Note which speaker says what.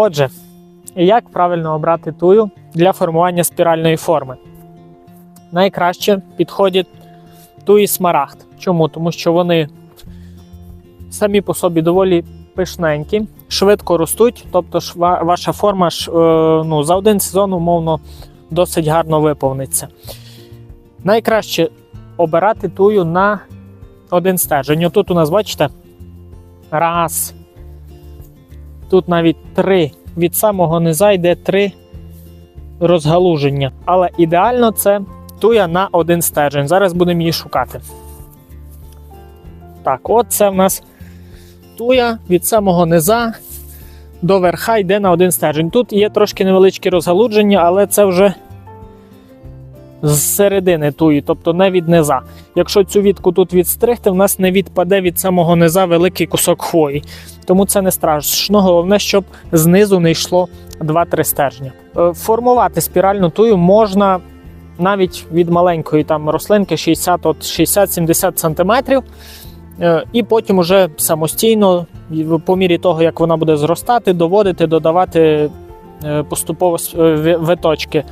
Speaker 1: Отже, як правильно обрати тую для формування спіральної форми? Найкраще підходять туї смарагд. Чому? Тому що вони самі по собі доволі пишненькі, швидко ростуть, тобто ваша форма е, ну, за один сезон, умовно, досить гарно виповниться. Найкраще обирати тую на один стержень. Тут у нас, бачите, раз. Тут навіть три. Від самого низа йде три розгалуження. Але ідеально це туя на один стержень. Зараз будемо її шукати. Так, от це в нас туя від самого низа до верха йде на один стержень. Тут є трошки невеличкі розгалудження, але це вже з середини туї, тобто не від низа. Якщо цю вітку тут відстригти, в нас не відпаде від самого низа великий кусок хвої. Тому це не страшно. Головне, щоб знизу не йшло 2-3 стержня. Е, Формувати спіральну тую можна навіть від маленької там рослинки 60 от 60-70 см. Е, І потім уже самостійно, по мірі того, як вона буде зростати, доводити, додавати е, поступово виточки